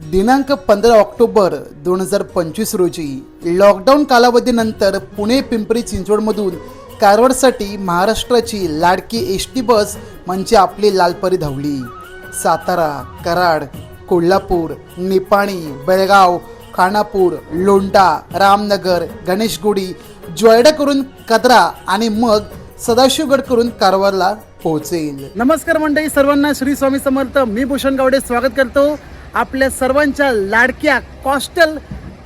दिनांक पंधरा ऑक्टोबर दोन हजार पंचवीस रोजी लॉकडाऊन कालावधीनंतर पुणे पिंपरी चिंचवडमधून कारवारसाठी महाराष्ट्राची लाडकी एस टी बस म्हणजे आपली लालपरी धावली. सातारा कराड कोल्हापूर निपाणी बेळगाव खानापूर लोंढा रामनगर गणेशगुडी जोयडा करून कदरा आणि मग सदाशिवगड करून कारवारला पोहोचेल. नमस्कार मंडळी सर्वांना श्री स्वामी समर्थ. मी भूषण गावडे. स्वागत करतो. आपल्या सर्वांच्या लाडक्या कॉस्टल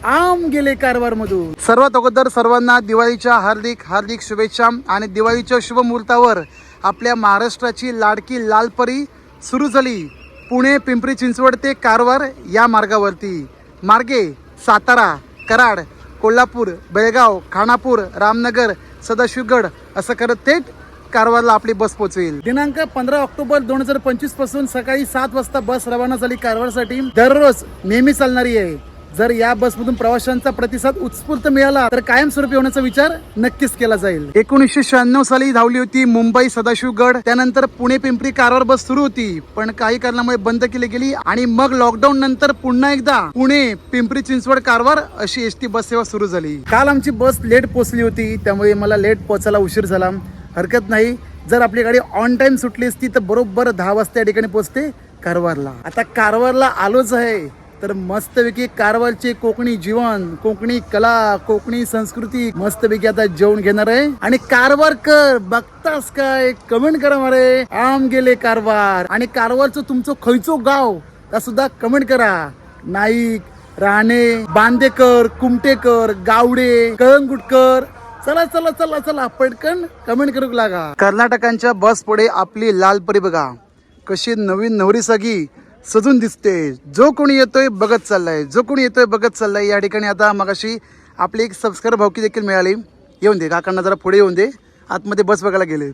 आम गेले कारवार मधून सर्वात अगोदर सर्वांना दिवाळीच्या हार्दिक हार्दिक शुभेच्छा आणि दिवाळीच्या शुभ मुहूर्तावर आपल्या महाराष्ट्राची लाडकी लालपरी सुरू झाली. पुणे पिंपरी चिंचवड ते कारवार या मार्गावरती. मार्गे सातारा कराड कोल्हापूर बेळगाव खानापूर रामनगर सदाशिवगड असं करत थेट कारवारला आपली बस पोहोचेल दिनांक पंधरा ऑक्टोबर दोन हजार पंचवीसपासून सकाळी सात वाजता बस रवाना झाली कारवारसाठी दररोज नेहमी चालणारी आहे. जर या बसमधून प्रवाशांचा प्रतिसाद उत्स्फूर्त मिळाला तर कायमस्वरूपी होण्याचा विचार नक्कीच केला जाईल. एकोणीसशे शहाण्णव साली धावली होती मुंबई सदाशिवगड त्यानंतर पुणे पिंपरी कारवार बस सुरू होती. पण काही कारणामुळे बंद केली गेली आणि मग लॉकडाऊन नंतर पुन्हा एकदा पुणे पिंपरी चिंचवड कारवार अशी एस टी बस सेवा सुरू झाली. काल आमची बस लेट पोहोचली होती. त्यामुळे मला लेट पोहोचायला उशीर झाला. हरकत नाही. जर आपली गाडी ऑन टाइम सुटली असती तर बरोबर दहा वाजता या ठिकाणी पोहोचते कारवारला. आता कारवारला आलोच आहे. तर मस्तपैकी कारवारचे कोकणी जीवन कोकणी कला कोकणी संस्कृती मस्तपैकी आता जेवण घेणार आहे. आणि कारवार कर बघतास काय? कमेंट करा मारे. आम गेले कारवार. आणि कारवारचं तुमचं खयचो गाव? त्या सुद्धा कमेंट करा. नाईक राणे बांदेकर कुमटेकर गावडे कळंगुटकर चला चला चला चला पटकन कमेंट करू लागा. कर्नाटकांच्या बस पुढे आपली लाल परी बघा. कशी नवीन नवरी सगी सजून दिसते. जो कोणी येतोय बघत चाललाय. जो कोणी येतोय बघत चाललाय. या ठिकाणी आता मगाशी आपली एक सबस्क्राईब भावकी देखील मिळाली. येऊन दे काकांना जरा पुढे येऊन दे. आतमध्ये बस बघायला गेले.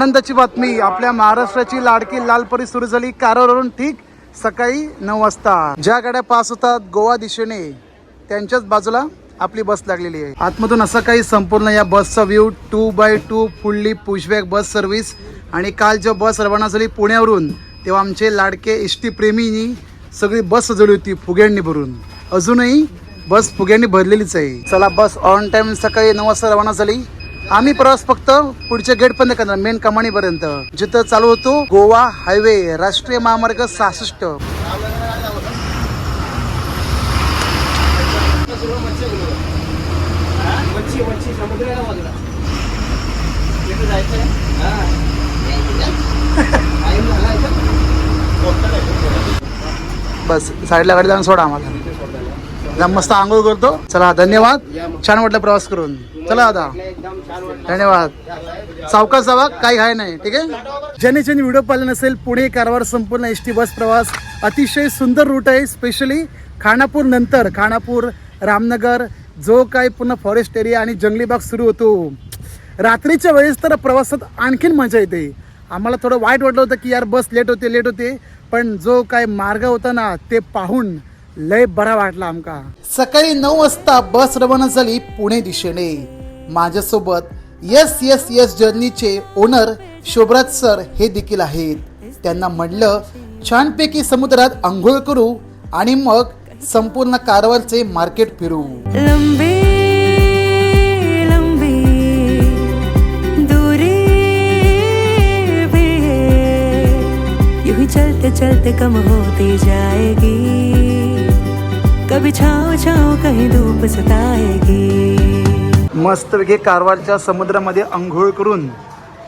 आनंदाची बातमी आपल्या महाराष्ट्राची लाडकी लालपरी सुरू झाली कारवारवरून ठीक सकाळी नऊ वाजता. ज्या गाड्या पास होतात गोवा दिशेने त्यांच्याच बाजूला आपली बस लागलेली आहे. आतमधून असं काही संपूर्ण या बसचा view two by two fully pushback bus service आणि काल जेव्हा बस रवाना झाली पुण्यावरून तेव्हा आमचे लाडके इष्टी प्रेमीनी सगळी बस सजवली होती फुग्यांनी भरून. अजूनही बस फुग्यांनी भरलेलीच आहे. चला बस ऑन टाइम सकाळी नऊ वाजता रवाना झाली. आम्ही प्रवास फक्त पुढच्या गेट पर्यंत करणार मेन कमानीपर्यंत. जिथं चालू होतो गोवा हायवे राष्ट्रीय महामार्ग सहासष्ट. बस साईडला गाडी जाऊन सोडा आम्हाला. मस्त आंघोळ करतो. चला धन्यवाद. छान वाटलं प्रवास करून. चला आता. धन्यवाद. सावकाश जावा काही आहे नाही ठीक आहे? ज्याने ज्याने व्हिडिओ पाहिला नसेल पुणे कारवार संपूर्ण एस टी बस प्रवास अतिशय सुंदर रूट आहे स्पेशली खानापूर नंतर खानापूर रामनगर जो काय पुन्हा फॉरेस्ट एरिया आणि जंगली भाग सुरू होतो. रात्रीच्या वेळेस तर प्रवासात आणखीन मजा येते. आम्हाला थोडं वाईट वाटलं होतं की यार बस लेट होते लेट होते पण जो काय मार्ग होता ना ते पाहून लय बरा वाटला आमका. सकाळी नऊ वाजता बस रवाना झाली पुणे दिशेने. माझ्यासोबत येस येस येस जर्नीचे ओनर शोभराज सर हे देखील आहेत. त्यांना म्हणलं छानपैकी समुद्रात आंघोळ करू आणि मग संपूर्ण कारवारचे मार्केट फिरू. लंबी लंबी दूरी चलते चलते कम होती जाएगी. कभी छाव छाव कहीं धूप सताएगी। मस्तपैकी कारवारच्या समुद्रामध्ये आंघोळ करून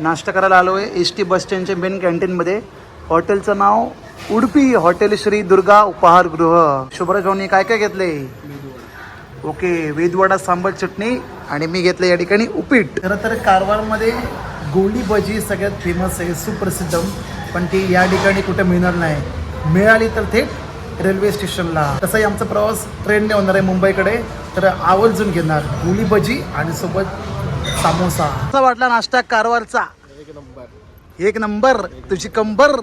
नाश्ता करायला आलो आहे एस टी बस स्टँडच्या मेन कॅन्टीनमध्ये हॉटेलचं नाव उडपी हॉटेल श्री दुर्गा उपहारगृह शुभराज भाऊनी काय काय घेतले? ओके वेदवाडा सांबर चटणी आणि मी घेतलं या ठिकाणी उपीट. खरं तर कारवारमध्ये गोली भजी सगळ्यात फेमस आहे सुप्रसिद्ध. पण ती या ठिकाणी कुठे मिळणार नाही. मिळाली तर थेट रेल्वे स्टेशनला. तसाही आमचा प्रवास ट्रेनने होणार आहे मुंबईकडे. तर आवर्जून घेणार गुली भजी आणि सोबत सामोसा. कसा वाटला नाश्ता कारवारचा? एक नंबर. तुझी कंबर.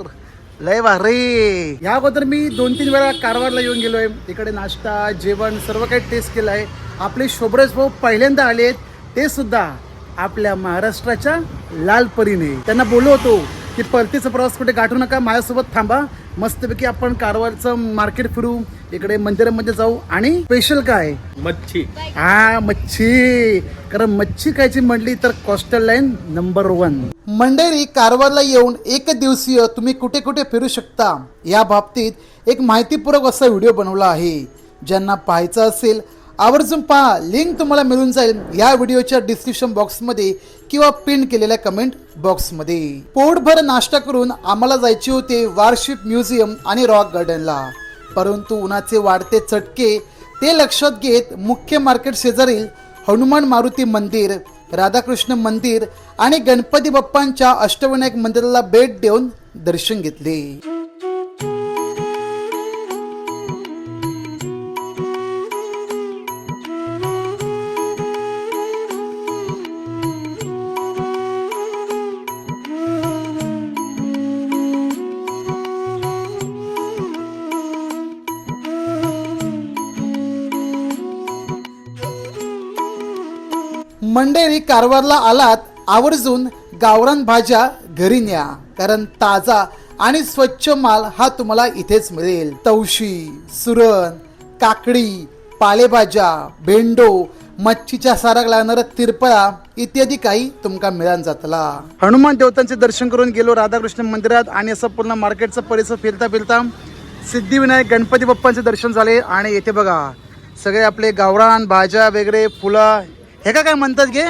लय भारी. या अगोदर मी दोन तीन वेळा कारवारला येऊन गेलोय. इकडे नाश्ता जेवण सर्व काही टेस्ट केलं आहे. आपले शोभराज भाऊ पहिल्यांदा आले आहेत ते सुद्धा आपल्या महाराष्ट्राच्या लाल परीने त्यांना बोलवतो होतो की परतीचा प्रवास कुठे गाठू नका माझ्यासोबत थांबा. मस्तपैकी आपण कारवारचं मार्केट फिरू. इकडे मंदिरामध्ये जाऊ. आणि स्पेशल काय? मच्छी. हा मच्छी. कारण मच्छी खायची म्हटली तर कोस्टल लाईन नंबर वन मंडेरी कारवारला येऊन एक दिवसीय तुम्ही कुठे कुठे फिरू शकता या बाबतीत एक माहितीपूर्वक असा व्हिडिओ बनवला आहे. ज्यांना पाहायचं असेल आवर्जून पहा लिंक तुम्हाला मिळून जाईल या व्हिडिओच्या डिस्क्रिप्शन बॉक्समध्ये किंवा पिन केलेल्या कमेंट बॉक्समध्ये पोटभर नाश्ता करून आम्हाला जायचे होते वारशिप म्युझियम आणि रॉक गार्डनला परंतु उन्हाचे वाढते चटके ते लक्षात घेत मुख्य मार्केट शेजारील हनुमान मारुती मंदिर राधाकृष्ण मंदिर आणि गणपती बाप्पांच्या अष्टविनायक मंदिराला भेट देऊन दर्शन घेतले. मंडेरी कारवारला आलात आवर्जून गावरान भाज्या घरी न्या कारण ताजा आणि स्वच्छ माल हा तुम्हाला इथेच मिळेल. तवशी सुरण काकडी पालेभाज्या भेंडो मच्छीच्या साराक लागणारा तिरपळा इत्यादी काही तुमका मिळान जातला. हनुमान देवतांचे दर्शन करून गेलो राधाकृष्ण मंदिरात आणि असं पूर्ण मार्केटचा परिसर फिरता फिरता सिद्धिविनायक गणपती बाप्पांचे दर्शन झाले. आणि येथे बघा सगळे आपले गावरान भाज्या वगैरे फुलं हे का काय म्हणतात गे?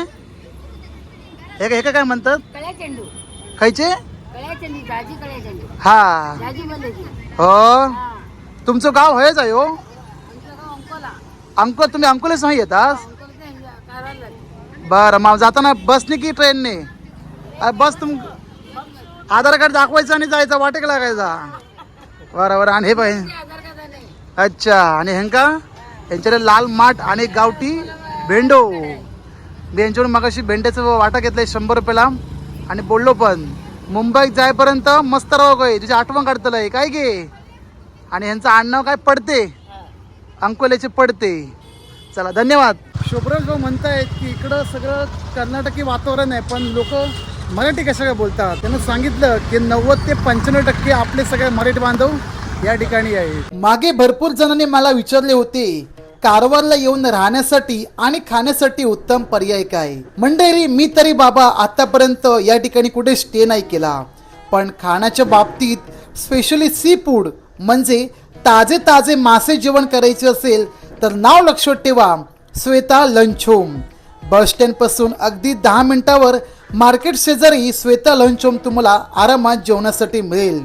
हे हे का काय म्हणतात? कळ्या चेंडू. खायचे? कळ्या चेंडू जाजी कळ्या चेंडू. हा. हो. तुमचं गाव हेच आहे हो. अंकोला. अंको तुम्ही अंकोलेच नाही येतात कारवारला. बरं मग जाताना बसने की ट्रेनने? बस तुम आधार कार्ड दाखवायचं आणि जायचं वाटेक लागायचा. बरं बरं आणि हे पाहिजे अच्छा आणि हेंका यांच्याकडे लाल माठ आणि गावठी भेंडो. मी यांच्याकडून मगाशी भेंड्याचं वाटा घेतलंय शंभर रुपयाला. आणि बोललो पण मुंबईत जायपर्यंत मस्त काय तुझी आठवण काढतलंय काय गे? आणि ह्यांचं आडनाव काय? पडते. अंकोल्याचे पडते. चला धन्यवाद. शोभराज भाऊ म्हणतायत की इकडं सगळं कर्नाटकी वातावरण आहे पण लोक मराठी कशा काय बोलतात? त्यांना सांगितलं की नव्वद ते पंच्याण्णव टक्के आपले सगळे मराठी बांधव या ठिकाणी आहे मागे भरपूर जणांनी मला विचारले होते कारवारला येऊन राहण्यासाठी आणि खाण्यासाठी उत्तम पर्याय काय? मंडेरी मी तरी बाबा आतापर्यंत या ठिकाणी कुठे स्टे नाही केला. पण खाण्याच्या बाबतीत स्पेशली सी फूड म्हणजे ताजे ताजे मासे जेवण करायचे असेल तर नाव लक्षात ठेवा. श्वेता लंच होम बस स्टँडपासून अगदी दहा मिनिटावर मार्केट शेजारी श्वेता लंच होम तुम्हाला आरामात जेवणासाठी मिळेल.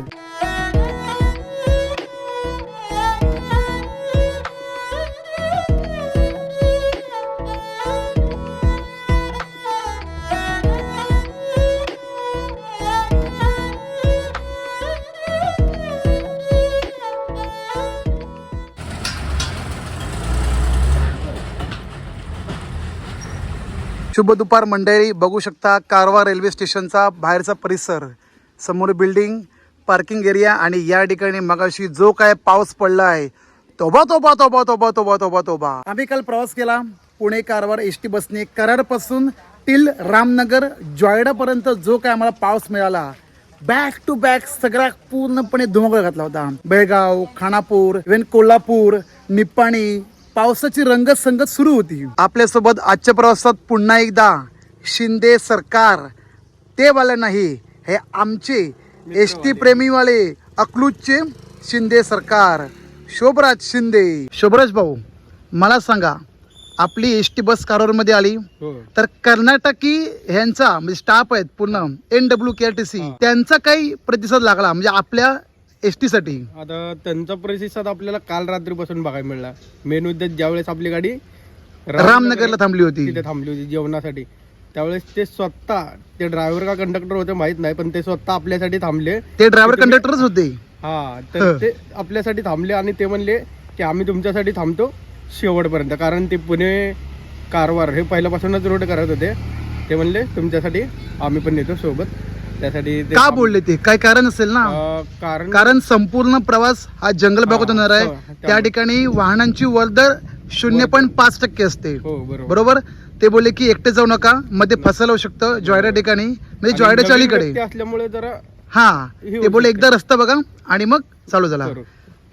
शुभ दुपार मंडळी. बघू शकता कारवार रेल्वे स्टेशनचा बाहेरचा परिसर. समोर बिल्डिंग पार्किंग एरिया आणि या ठिकाणी मगाशी जो काय पाऊस पडला आहे तोबा तोबा तोबा तोबा तोबा तोबा तोबा. आम्ही काल प्रवास केला पुणे कारवार एस टी बसने. कराडपासून टिल रामनगर जॉयडापर्यंत जो काय आम्हाला पाऊस मिळाला बॅक टू बॅक सगळा पूर्णपणे धुमाकूळ घातला होता. बेळगाव खानापूर इव्हन कोल्हापूर निप्पाणी पावसाची रंगत संगत सुरू होती. आपल्यासोबत आजच्या प्रवासात पुन्हा एकदा शिंदे सरकार ते वाले नाही हे आमचे एस टी प्रेमीवाले अकलूजचे शिंदे सरकार. शोभराज शिंदे. शोभराज भाऊ मला सांगा आपली एस टी बस कारवारमध्ये आली हो. तर कर्नाटकी ह्यांचा म्हणजे स्टाफ आहेत पूर्ण N W K R T C त्यांचा काही प्रतिसाद लागला म्हणजे आपल्या एस टी साठी आता त्यांचा प्रतिसाद आपल्याला काल रात्रीपासून बघायला मिळाला. मेन उद्देश ज्यावेळेस आपली गाडी रामनगरला थांबली होती. तिथे थांबली होती जेवणासाठी. त्यावेळेस ते स्वतः ते ड्रायव्हर का कंडक्टर होते माहीत नाही पण ते स्वतः आपल्यासाठी थांबले. ते ड्रायव्हर कंडक्टरच होते. हा हं. तर ते आपल्यासाठी थांबले आणि ते म्हणले की आम्ही तुमच्यासाठी थांबतो शेवटपर्यंत. कारण ते पुणे कारवार हे पहिल्यापासूनच रोड करत होते. ते म्हणले तुमच्यासाठी आम्ही पण येतो सोबत. त्यासाठी ते का बोलले ते? काय कारण असेल ना? अं, कारण कारण संपूर्ण प्रवास हा जंगल भागात होणार आहे. त्या ठिकाणी वाहनांची वर्दळ शून्य पॉईंट पाच टक्के असते. हो बरोबर. बरोबर? ते बोलले की एकटे जाऊ नका मध्ये फसायला होऊ शकतं जॉयडा ठिकाणी म्हणजे आणि जॉयडाच्या नवीन अलीकडे व्यक्ती असल्यामुळे जरा हा हे ते होऊ बोलले. एकदा रस्ता बघा आणि मग चालू झाला. बरोबर.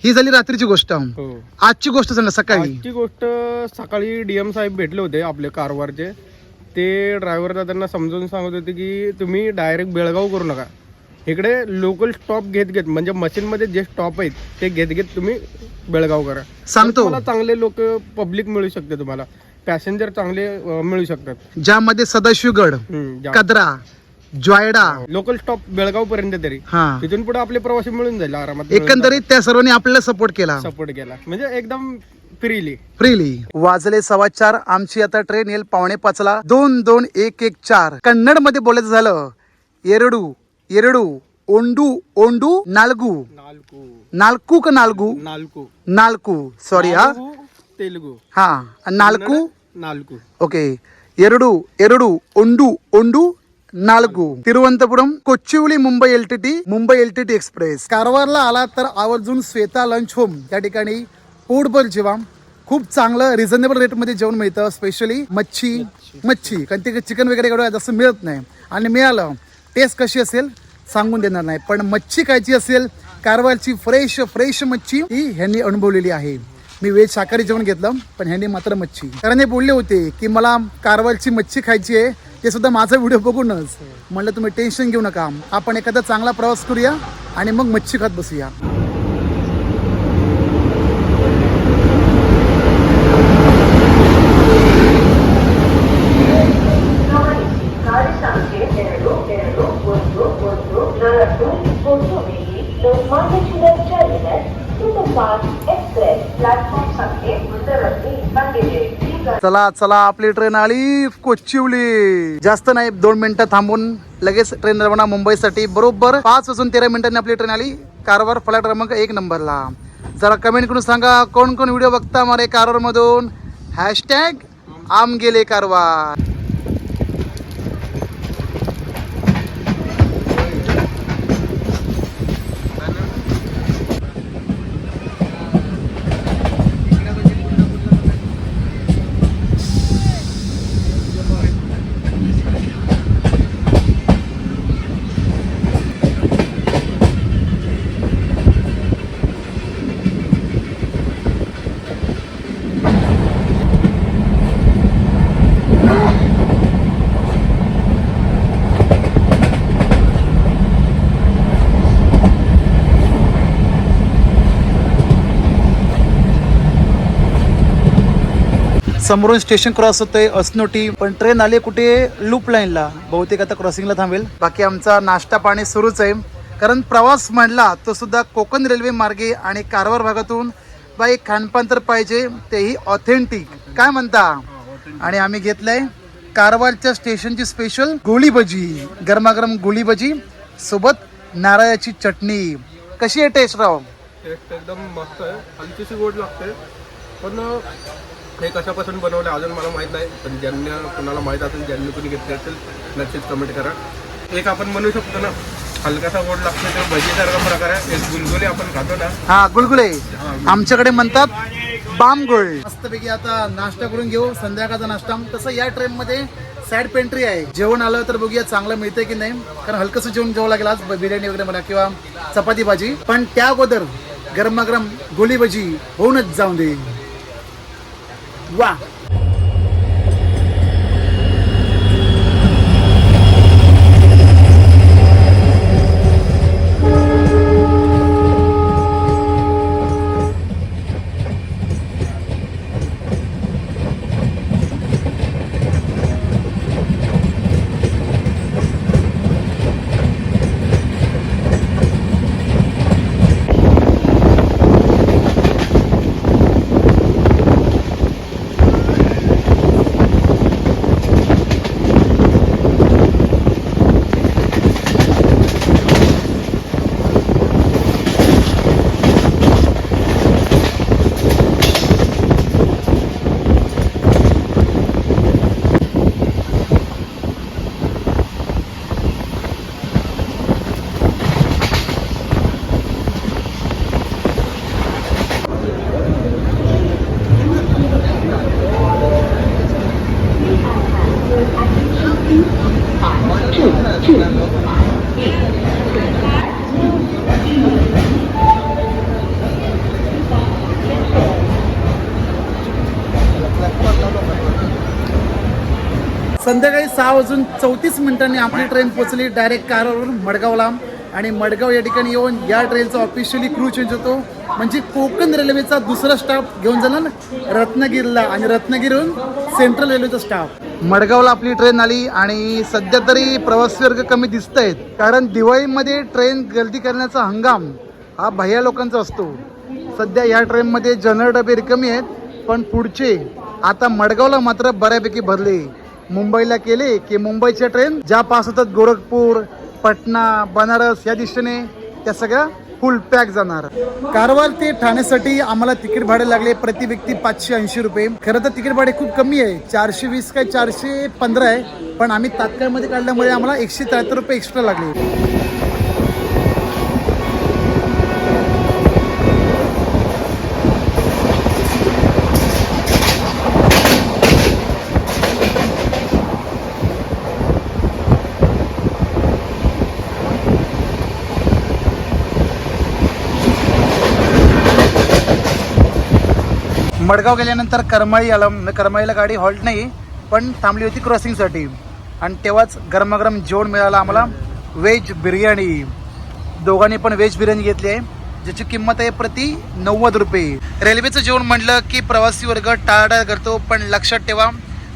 ही झाली रात्रीची गोष्ट. हो. आजची गोष्ट सांगा सकाळी. आजची गोष्ट सकाळी डीएम साहेब भेटले होते आपले कारवारचे. ते ड्रायव्हर त्यांना समजून सांगत होते की तुम्ही डायरेक्ट बेळगाव करू नका. इकडे लोकल स्टॉप घेत घेत म्हणजे मशीनमध्ये जे स्टॉप आहेत ते घेत घेत तुम्ही बेळगाव करा. सांगतो. तुम्हाला चांगले लोक पब्लिक मिळू शकते तुम्हाला. पॅसेंजर चांगले अं, मिळू शकतात. ज्यामध्ये सदाशिवगड कदरा जॉयडा लोकल स्टॉप बेळगाव पर्यंत तरी. हा. तिथून पुढे आपले प्रवासी मिळून जाईल आरामात एकंदरीत त्या सर्वांनी आपल्याला सपोर्ट केला. सपोर्ट केला. म्हणजे एकदम फ्रीली फ्रीली वाजले सव्वा चार. आमची आता ट्रेन येईल पावणे पाचला. दोन दोन एक एक चार. कन्नडमध्ये बोलायचं झालं. एरडू एरडू ओंडू ओंडू नालगू. नालकू नालकू का नालगू? नालकू. नालकू. सॉरी हा? तेलुगू. हा. नालकू? नालकू. ओके एरडू एरडू ओंडू ओंडू नालगू. Thiruvananthapuram Kochuveli Mumbai LTT Mumbai LTT express कारवारला आला तर आवर्जून श्वेता लंच होम त्या ठिकाणी पोटभर जेवा. खूप चांगलं रिझनेबल रेटमध्ये जेवण मिळतं स्पेशली मच्छी. मच्छी. कारण ते चिकन वगैरे एवढं जास्त मिळत नाही. आणि मिळालं. टेस्ट कशी असेल? सांगून देणार नाही. पण मच्छी खायची असेल कारवारची फ्रेश फ्रेश मच्छी ही ह्यांनी अनुभवलेली आहे. मी व्हेज शाकाहारी जेवण घेतलं पण ह्यांनी मात्र मच्छी. कारण हे बोलले होते की मला कारवारची मच्छी खायची आहे ते सुद्धा माझा व्हिडिओ बघूनच. म्हणलं तुम्ही टेन्शन घेऊ नका. आपण एखादा चांगला प्रवास करूया आणि मग मच्छी खात बसूया. चला चला आपली ट्रेन आली कोचिवली जास्त नाही दोन मिनिटं थांबून लगेच ट्रेन रवाना मुंबईसाठी. बरोबर पाच वाजून तेरा मिनिटांनी आपली ट्रेन आली. कारवार फ्लॅट क्रमांक एक नंबरला. जरा कमेंट करून सांगा कोण कोण व्हिडिओ बघता मारे कारवार मधून हॅशटॅग आम गेले कारवार. समोरून स्टेशन क्रॉस होतंय अस्नोटी. पण ट्रेन आली कुठे? लूप लाईनला बहुतेक आता क्रॉसिंगला थांबेल. बाकी आमचा नाश्ता पाणी सुरूच आहे. कारण प्रवास म्हणला तो सुद्धा कोकण रेल्वे मार्गे आणि कारवार भागातून बाई खानपान तर पाहिजे तेही ऑथेंटिक काय म्हणता? आणि आम्ही घेतलंय कारवारच्या स्टेशनची स्पेशल गोळी भजी गरमागरम गोळी भजी सोबत नारळाची चटणी. कशी आहे टेस्ट राव? एकदम मस्त आहे. हलकीशी गोड लागते. पण हे कशापासून बनवलं अजून मला माहीत नाही. पण ज्यांना कुणाला माहीत असेल ज्यांनी कुणी घेतले असेल नक्कीच कमेंट करा. एक आपण म्हणू शकतो ना हलकासा गोड लागतो ते भजीसारखा प्रकार आहे. एक गुलगुले आपण खातो ना. हा गुलगुले. आमच्याकडे म्हणतात बामगुळ मस्तपैकी आता नाश्ता करून घेऊ. संध्याकाळचा नाश्ता. तसं या ट्रेन मध्ये सॅड पेंट्री आहे. जेवण आलं तर बघूया चांगलं मिळतंय की नाही. कारण हलकंसं जेवण जेवण लागेल आज बिर्याणी वगैरे म्हणा किंवा चपाती भाजी. पण त्या अगोदर गरमागरम गोळी भजी होऊनच जाऊन दे. वा वाजून चौतीस मिनिटांनी आपली ट्रेन पोहोचली. डायरेक्ट कारवरून मडगावला आणि मडगाव या ठिकाणी येऊन या ट्रेनचा ऑफिशियली क्रू चेंज होतो. म्हणजे कोकण रेल्वेचा दुसरा स्टाफ घेऊन जाणार रत्नागिरीला. आणि रत्नागिरीहून सेंट्रल रेल्वेचा स्टाफ मडगावला आपली ट्रेन आली आणि सध्या तरी प्रवासी वर्ग कमी दिसत आहेत कारण दिवाळीमध्ये ट्रेन गर्दी करण्याचा हंगाम हा भैया लोकांचा असतो. सध्या या ट्रेनमध्ये जनरल डबे रिकामी आहेत पण पुढचे आता मडगावला मात्र बऱ्यापैकी भरले. मुंबईला केले की मुंबईच्या ट्रेन ज्या पास होतात गोरखपूर पटना बनारस या दिशेने त्या सगळ्या फुल पॅक जाणार. कारवार ते ठाण्यासाठी आम्हाला तिकीट भाडे लागले प्रति व्यक्ती पाचशे ऐंशी रुपये. खरं तर तिकीट भाडे खूप कमी आहे. चारशे वीस काय चारशे पंधरा आहे. पण आम्ही तात्काळमध्ये काढल्यामुळे आम्हाला एकशे त्र्याहत्तर रुपये एक्स्ट्रा लागले. मडगाव गेल्यानंतर करमाळी आला करमळीला करमाळीला गाडी हॉल्ट नाही पण थांबली होती क्रॉसिंगसाठी आणि तेव्हाच गरमागरम जेवण मिळालं आम्हाला. व्हेज बिर्याणी. दोघांनी पण व्हेज बिर्याणी घेतली आहे. ज्याची किंमत आहे प्रति नव्वद रुपये. रेल्वेचं जेवण म्हटलं की प्रवासी वर्ग टाळाटाळ करतो पण लक्षात ठेवा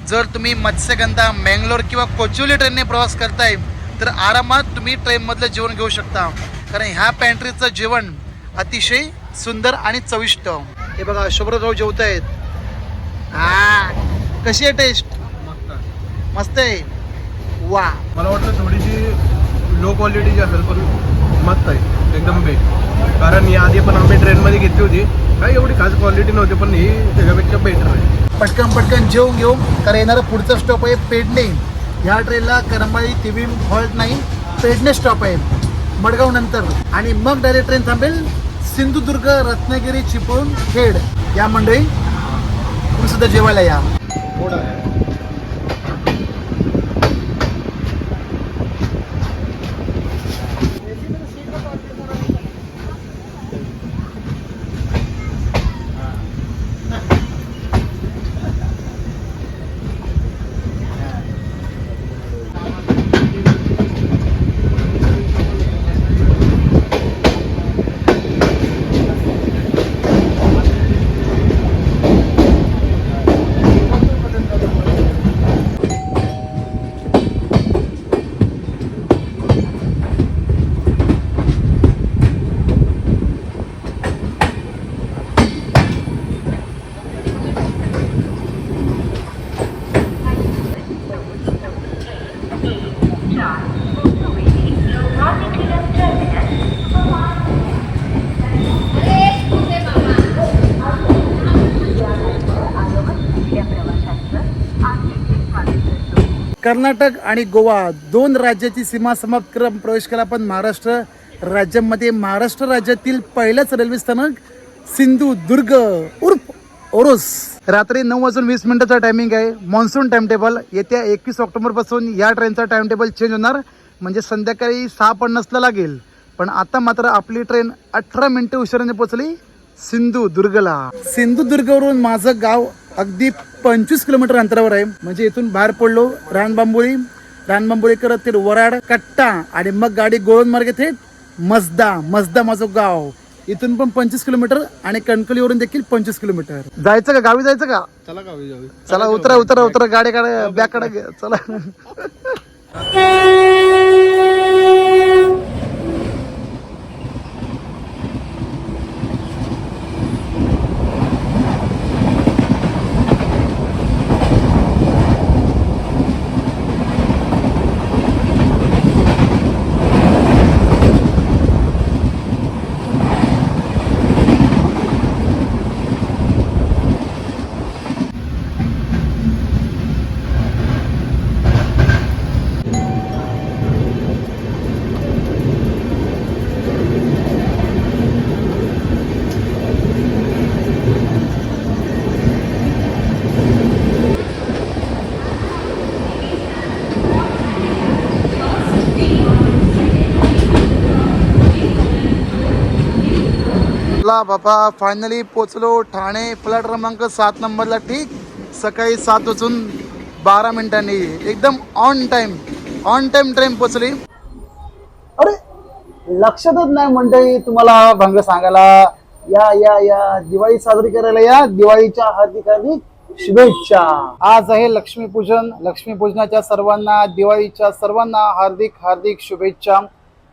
जर तुम्ही मत्स्यगंधा मँगलोर किंवा कोचुली ट्रेनने प्रवास करताय तर आरामात तुम्ही ट्रेनमधलं जेवण घेऊ शकता. कारण ह्या पॅन्ट्रीचं जेवण अतिशय सुंदर आणि चविष्ट. हे बघा शोभराव जेवत आहेत. हा कशी आहे टेस्ट मस्त आहे. वा. मला वाटतं थोडीशी लो क्वालिटीची असेल पण मस्त आहे. एकदम बेस्ट कारण या आधी पण आम्ही ट्रेनमध्ये घेतली होती. काही एवढी खास क्वालिटी नव्हती पण ही त्याच्यापेक्षा बेटर आहे. पटकन पटकन जेवून घेऊ. कारण येणारा पुढचा स्टॉप आहे पेडणे. ह्या ट्रेनला करंबाळी तिवी हॉल्ट नाही पेडणे स्टॉप आहे. मडगाव नंतर. आणि मग डायरेक्ट ट्रेन थांबेल. सिंधुदुर्ग रत्नागिरी चिपळूण खेड. या मंडळी तुम्ही सुद्धा जेवायला या. हो कर्नाटक आणि गोवा दोन राज्याची सीमा समाप्त क्रम प्रवेश केला. पण महाराष्ट्र राज्यामध्ये महाराष्ट्र राज्यातील पहिलंच रेल्वे स्थानक सिंधुदुर्ग उर्फ ओरोस. रात्री नऊ वाजून वीस मिनिटाचा टायमिंग आहे. मान्सून टाइम टेबल येत्या एकवीस ऑक्टोबरपासून या ट्रेनचा टाइम टेबल चेंज होणार. म्हणजे संध्याकाळी सहा पन्नासला लागेल. पण आता मात्र आपली ट्रेन अठरा मिनिटं उशिराने पोहोचली सिंधुदुर्गला सिंधुदुर्गवरून माझं गाव अगदी पंचवीस किलोमीटर अंतरावर आहे. म्हणजे इथून बाहेर पडलो रानबांबोळी रानबांबोळी करत ते वराड कट्टा आणि मग गाडी गोळून मार्गे थेट मसदा मसदा माझं गाव. इथून पण पंचवीस किलोमीटर आणि कणकवलीवरून देखील पंचवीस किलोमीटर. जायचं का? गावी जायचं का? चला का जाऊ. चला उतरा उतरा उतरा. गाडी काढा बॅग काढा चला बाबा फायनली पोचलो ठाणे फ्लॅट क्रमांक सात नंबरला. ठीक सकाळी सात वाजून बारा मिनिटांनी एकदम on time on time train पोचली. अरे लक्षातच नाही म्हणते तुम्हाला भंग सांगायला. या या या दिवाळी साजरी करायला या. दिवाळीच्या हार्दिक हार्दिक शुभेच्छा. आज आहे लक्ष्मीपूजन. लक्ष्मीपूजनाच्या सर्वांना दिवाळीच्या सर्वांना हार्दिक हार्दिक शुभेच्छा.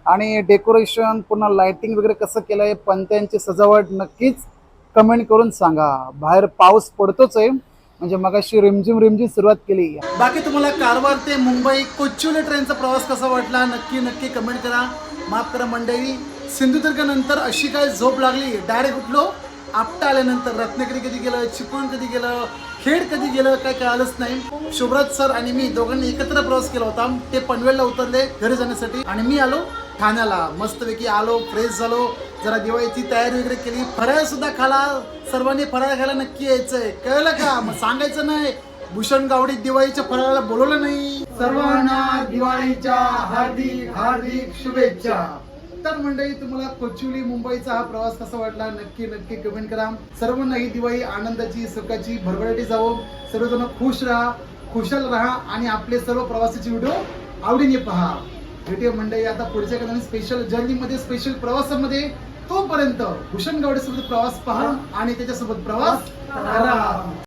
आणि डेकोरेशन पुन्हा लाइटिंग वगैरे कसं केलंय पंत्यांची सजावट नक्कीच कमेंट करून सांगा. बाहेर पाऊस पडतोच आहे. म्हणजे मगाशी रिमझिम रिमझिम सुरुवात केली. बाकी तुम्हाला कारवार ते मुंबई कोच्चुली ट्रेनचा प्रवास कसा वाटला नक्की नक्की कमेंट करा. माफ करा मंडळी. सिंधुदुर्गानंतर अशी काय झोप लागली? डायरेक्ट उठलो. आपटा आल्यानंतर रत्नागिरी कधी गेलं चिपळूण कधी गेलं खेड कधी गेलं काय कळालंच नाही. शुभ्रात सर आणि मी दोघांनी एकत्र प्रवास केला होता. ते पनवेलला उतरले घरी जाण्यासाठी. आणि मी आलो. ठाण्याला. मस्तपैकी आलो फ्रेश झालो. जरा दिवाळीची तयारी वगैरे केली. फराळ सुद्धा खाला. सर्वांनी फराळ खायला नक्की यायचंय. कळलं का? मग सांगायचं नाही. भूषण गावडी दिवाळीच्या फराळाला बोलवलं नाही. सर्वांना दिवाळीच्या हार्दिक हार्दिक शुभेच्छा. तर मंडळी तुम्हाला कोचिवली मुंबईचा हा प्रवास कसा वाटला? नक्की नक्की कमेंट करा. सर्वांना ही दिवाळी आनंदाची सुखाची भरभराटी जावो. सर्वजण खुश राहा खुशाल राहा आणि आपले सर्व प्रवासाचे व्हिडिओ आवडीने पहा. भेटूया मंडळी. आता पुढच्या कधी स्पेशल जर्नीमध्ये स्पेशल प्रवासामध्ये तोपर्यंत भूषण गावडे सोबत प्रवास पहा आणि त्याच्यासोबत प्रवास करा.